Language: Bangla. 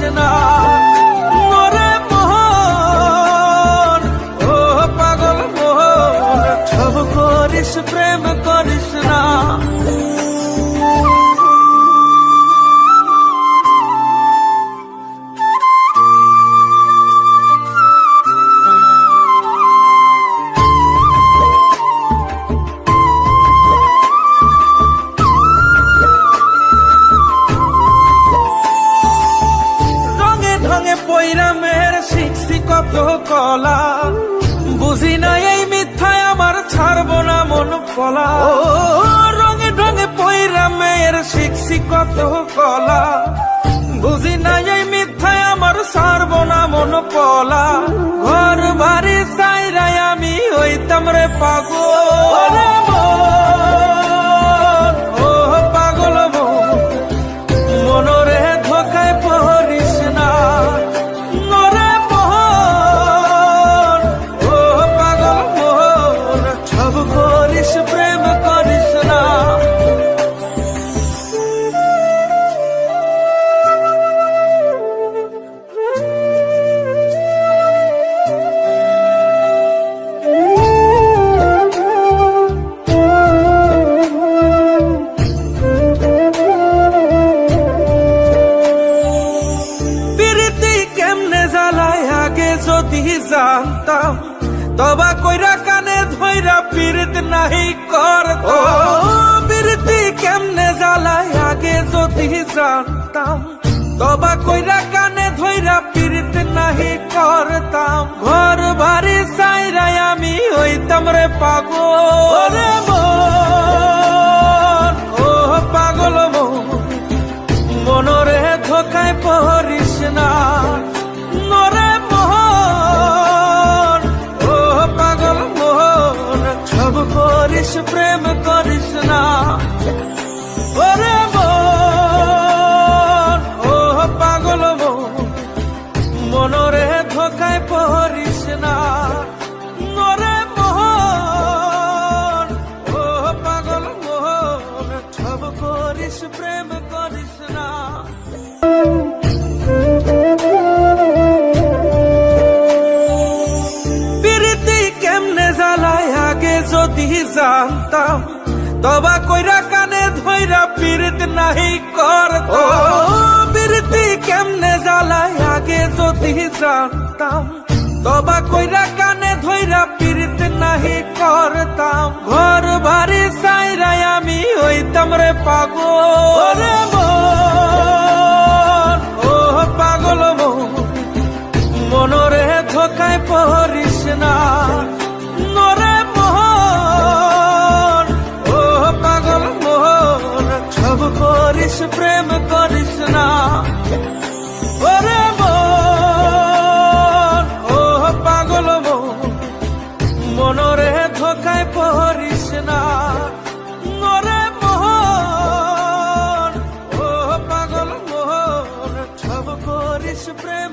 পড়িস না কত কলা বুঝি না এই মিথ্যায় আমার ছাড়বো না মন ফলা। রঙে ঢঙে পৈরামের শিখছি কত কলা বুঝি না এই মিথ্যায় আমার ছাড়বো না মন পলা ঘর বাড়ি সাইরাই আমি হইতাম রে পাগল। তবা কইরা কানে ধইরা পীরিত নাহি করত প্রীতি কেমনে জ্বালায় আগে যদি জানতাম। তবা কইরা কানে ধইরা পীরিত নাহি করতাম ঘর বাড়ি সাইরাই আমি হইতাম রে পাগল। করিস প্রেম করিস জানতাম তবা কইরা কানে ধইরা পীড়িত নাহি করত। প্রীতি কেমনে জ্বালায় আগে যদি জানতাম তবা কইরা কানে ধইরা পীড়িত নাহি করতাম। ঘর বাড়ি সাইরাই আমি হইতাম রে পাগল। ও পাগল মন মনরে ধোকায় পড়িস করিস প্রেম করিস না ওরে মন ও পাগল মনরে ধোকায় পহরিস না ওরে মন ও পাগল মন সব করিস প্রেম